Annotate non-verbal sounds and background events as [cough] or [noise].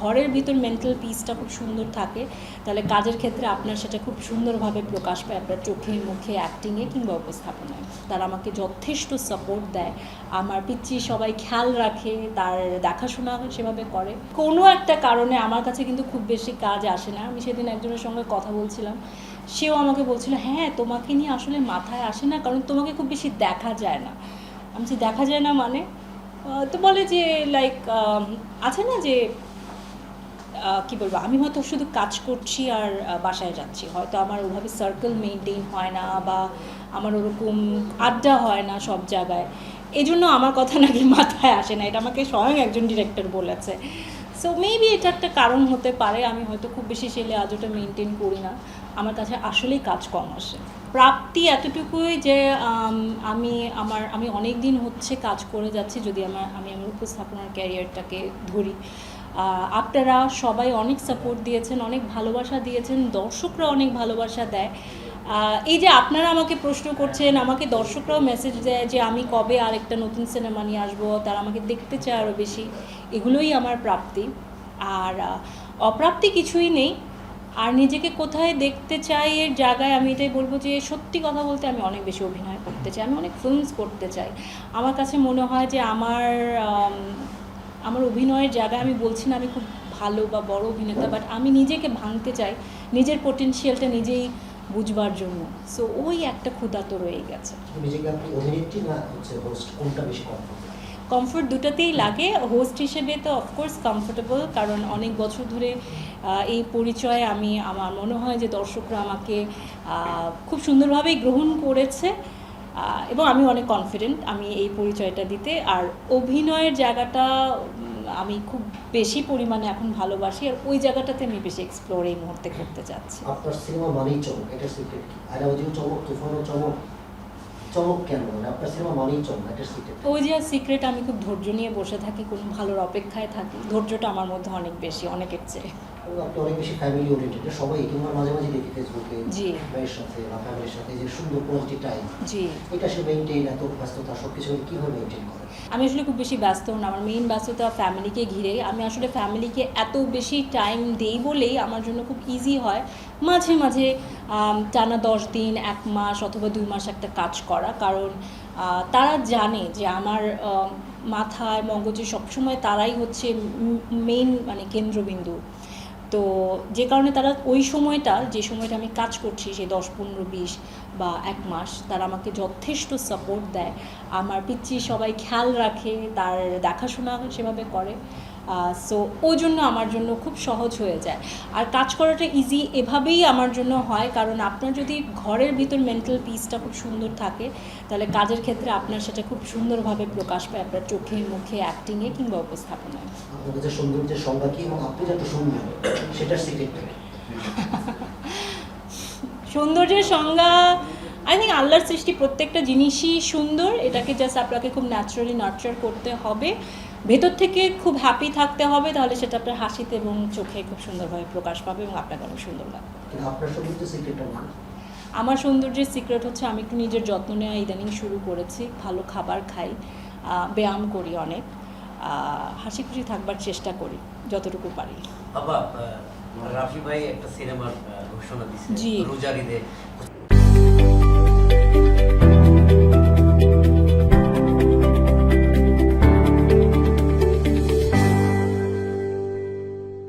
ঘরের ভিতর মেন্টাল পিসটা খুব সুন্দর থাকে। তাহলে কাজের ক্ষেত্রে আপনার সেটা খুব সুন্দরভাবে প্রকাশ পায় আপনার চোখে, মুখে অ্যাক্টিংয়ে কিংবা উপস্থাপনায়। তারা আমাকে যথেষ্ট সাপোর্ট দেয়। আমার পিচ্ছি সবাই খেয়াল রাখে, তার দেখাশোনা সেভাবে করে। কোনো একটা কারণে আমার কাছে কিন্তু খুব বেশি কাজ আসে না। আমি সেদিন একজনের সঙ্গে কথা বলছিলাম। সেও আমাকে বলছিল হ্যাঁ তোমাকে নিয়ে আসলে মাথায় আসে না, কারণ তোমাকে খুব বেশি দেখা যায় না। আমি দেখা যায় না মানে? তো বলে যে লাইক আছে না যে কি বলব, আমি হয়তো শুধু কাজ করছি আর বাসায় যাচ্ছি। হয়তো আমার ওভাবে সার্কেল মেনটেন হয় না বা আমার ওরকম আড্ডা হয় না সব জায়গায়। এই জন্য আমার কথা নাকি [laughs] মাথায় আসে না, এটা আমাকে স্বয়ং একজন ডিরেক্টর বলেছে। সো মেবি এটা একটা কারণ হতে পারে, আমি হয়তো খুব বেশি সেলে আজ ওটা মেনটেন করি না। আমার কাছে আসলেই কাজ কম আসে। প্রাপ্তি এতটুকুই যে, আমি আমার, আমি অনেক দিন হচ্ছে কাজ করে যাচ্ছি, যদি আমার, আমি আমার উপস্থাপনার ক্যারিয়ারটাকে ধরি। আপনারা সবাই অনেক সাপোর্ট দিয়েছেন অনেক ভালোবাসা দিয়েছেন দর্শকরা অনেক ভালোবাসা দেয়। এই যে আপনারা আমাকে প্রশ্ন করছেন আমাকে দর্শকরাও মেসেজ দেয় যে আমি কবে আরেকটা নতুন সিনেমা নিয়ে আসব তারা আমাকে দেখতে চায় আরও বেশি। এগুলোই আমার প্রাপ্তি। আর অপ্রাপ্তি কিছুই নেই। আর নিজেকে কোথায় দেখতে চাই এর জায়গায় আমি এটাই বলব যে সত্যি কথা বলতে আমি অনেক বেশি অভিনয় করতে চাই আমি অনেক ফিল্মস করতে চাই। আমার কাছে মনে হয় যে আমার আম, আমার অভিনয়ের জায়গায় আমি বলছি না আমি খুব ভালো বা বড় অভিনেতা বাট আমি নিজেকে ভাঙতে চাই নিজের পোটেনশিয়ালটা নিজেই বুঝবার জন্য। সো ওই একটা ক্ষুধা তো রয়ে গেছে। কমফোর্ট দুটাতেই লাগে। হোস্ট হিসেবে তো অফকোর্স কমফোর্টেবল কারণ অনেক বছর ধরে এই পরিচয়ে আমি আমার মনে হয় যে দর্শকরা আমাকে খুব সুন্দরভাবেই গ্রহণ করেছে। এবং আমি অনেক কনফিডেন্ট আমি এই পরিচয়টা দিতে। আর অভিনয়ের জায়গাটা আমি খুব বেশি পরিমাণে এখন ভালোবাসি। আর ওই জায়গাটাতে আমি বেশি এক্সপ্লোর এই মুহূর্তে করতে চাচ্ছি। আপনার সিনেমা মানেই চমক, এটা সিক্রেট চমক, তুফানও চমক। চমক কেন আপনার সিনেমা মানেই চমক সিক্রেট ওই যে সিক্রেট আমি খুব ধৈর্য নিয়ে বসে থাকি কোনো ভালোর অপেক্ষায় থাকি। ধৈর্যটা আমার মধ্যে অনেক বেশি অনেকের চেয়ে। আপনি অনেক বেশি ফ্যামিলি ওরিয়েন্টেড সবাই কিংবা মাঝে মাঝে দেখি ফেসবুকে জি। ভাইয়ের সাথে বা ফ্যামিলির সাথে যে সুন্দর কোয়ালিটি টাইম জি। এটা সে মেনটেন এত ব্যস্ততা সব কিছু কীভাবে মেনটেন করে? আমি আসলে খুব বেশি ব্যস্ত না আমার মেইন ব্যস্ততা ফ্যামিলিকে ঘিরে। আমি আসলে ফ্যামিলিকে এত বেশি টাইম দেই বলেই আমার জন্য খুব ইজি হয়। মাঝে মাঝে টানা দশ দিন এক মাস অথবা দুই মাস একটা কাজ করা। কারণ তারা জানে যে আমার মাথায় মগজে সবসময় তারাই হচ্ছে মেইন মানে কেন্দ্রবিন্দু। তো যে কারণে তারা ওই সময়টা, যে সময়টা আমি কাজ করছি, সেই দশ, পনেরো, বিশ বা এক মাস, তারা আমাকে যথেষ্ট সাপোর্ট দেয়। আমার পিচ্ছি সবাই খেয়াল রাখে, তার দেখাশোনা সেভাবে করে। সো ওই জন্য আমার জন্য খুব সহজ হয়ে যায়। আর কাজ করাটা ইজি এভাবেই আমার জন্য হয় কারণ আপনার যদি ঘরের ভিতর মেন্টাল পিসটা খুব সুন্দর থাকে তাহলে কাজের ক্ষেত্রে আপনার সেটা খুব সুন্দরভাবে প্রকাশ পায় আপনার চোখে মুখে অ্যাক্টিংয়ে কিংবা উপস্থাপনায়। আপনার কাছে সৌন্দর্যের সংজ্ঞা কি এবং আপনি যত সুন্দর সেটার সিক্রেট সৌন্দর্যের সংজ্ঞা আই থিঙ্ক আল্লাহর সৃষ্টি প্রত্যেকটা জিনিসই সুন্দর এটাকে জাস্ট আপনাকে খুব ন্যাচারালি নার্চার করতে হবে। ভেতর থেকে খুব হ্যাপি থাকতে হবে তাহলে সেটা আপনার হাসিতে এবং চোখে খুব সুন্দরভাবে প্রকাশ পাবে এবং আপনাকে অনেক সুন্দর লাগবে। কিন্তু আপনার সৌন্দর্যের সিক্রেটটা মানে আমার সৌন্দর্যের সিক্রেট হচ্ছে আমি একটু নিজের যত্ন নেওয়া ইদানিং শুরু করেছি ভালো খাবার খাই ব্যায়াম করি অনেক হাসি খুশি থাকবার চেষ্টা করি যতটুকু পারি। রাফি ভাই একটা সিনেমার ঘোষণা দিছে জি। রোজারিদে